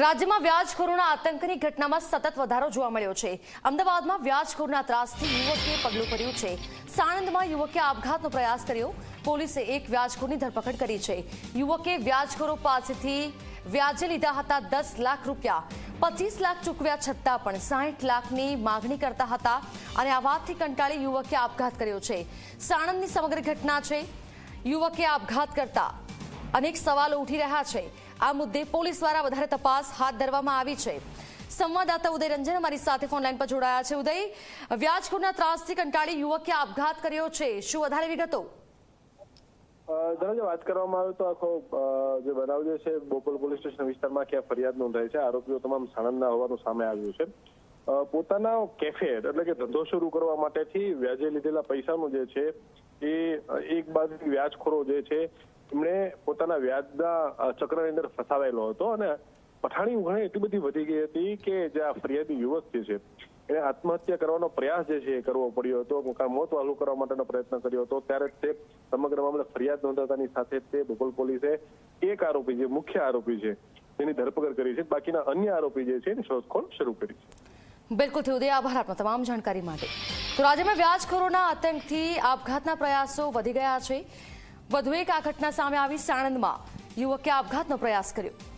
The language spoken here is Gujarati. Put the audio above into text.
રાજ્યમાં વ્યાજખોરોના આતંકની ઘટનામાં સતત વધારો જોવા મળ્યો છે. અમદાવાદમાં વ્યાજખોરના ત્રાસથી યુવકે પગલું ભર્યું છે. સાણંદમાં યુવકે આપઘાતનો પ્રયાસ કર્યો. પોલીસે એક વ્યાજખોરની ધરપકડ કરી છે. યુવકે વ્યાજખોરો પાસેથી વ્યાજે લીધા હતા દસ લાખ રૂપિયા. પચીસ લાખ ચૂકવ્યા છતાં પણ સાહીઠ લાખની માગણી કરતા હતા અને આ વાતથી કંટાળી યુવકે આપઘાત કર્યો છે. સાણંદની સમગ્ર ઘટના છે. યુવકે આપઘાત કરતા અનેક સવાલો ઉઠી રહ્યા છે. આ મુદ્દે પોલીસ દ્વારા વધારે તપાસ હાથ ધરવામાં આવી છે. સંવાદદાતા ઉદય રંજન અમારી સાથે ફોન લાઈન પર જોડાયા છે. ઉદય, વ્યાજખોરના ત્રાસથી કંટાળી યુવકે આપઘાત કર્યો છે. શું વધારે વિગતો? ધનંજય, વાત કરવામાં આવે તો આખો જે બનાવ જે છે, બોપલ પોલીસ સ્ટેશન વિસ્તારમાં ક્યાં ફરિયાદ નોંધાઈ છે. આરોપીઓ તમામ સાણંદના હોવાનું સામે આવ્યું છે. પોતાના કેફે એટલે કે ધંધો શરૂ કરવા માટેથી વ્યાજે લીધેલા પૈસાનું જે છે, એ એક બાજુ વ્યાજખોરો જે છે, એમણે પોતાના વ્યાજના ચક્રની અંદર ફસાવેલો હતો અને પઠાણી ઉઘાણી એટલી બધી વધી ગઈ હતી કે જે આ ફરિયાદી યુવક જે છે, એને આત્મહત્યા કરવાનો પ્રયાસ જે છે એ કરવો પડ્યો હતો મોત વાલું કરવા માટેનો પ્રયત્ન કર્યો હતો, ત્યારે તે સમગ્ર મામલે ફરિયાદ નોંધાતાની સાથે તે બોપલ પોલીસે એક આરોપી જે મુખ્ય આરોપી છે, તેની ધરપકડ કરી છે, બાકીના અન્ય આરોપી જે છે એની શોધખોળ શરૂ કરી છે. બિલકુલ ઉદય, આભાર આપનો તમામ જાણકારી માટે. તો રાજ્યમાં વ્યાજખોરોના આતંકથી આપઘાતના પ્રયાસો વધી ગયા છે. વધુ એક આ ઘટના સામે આવી સાણંદમાં. યુવકે આપઘાતનો પ્રયાસ કર્યો.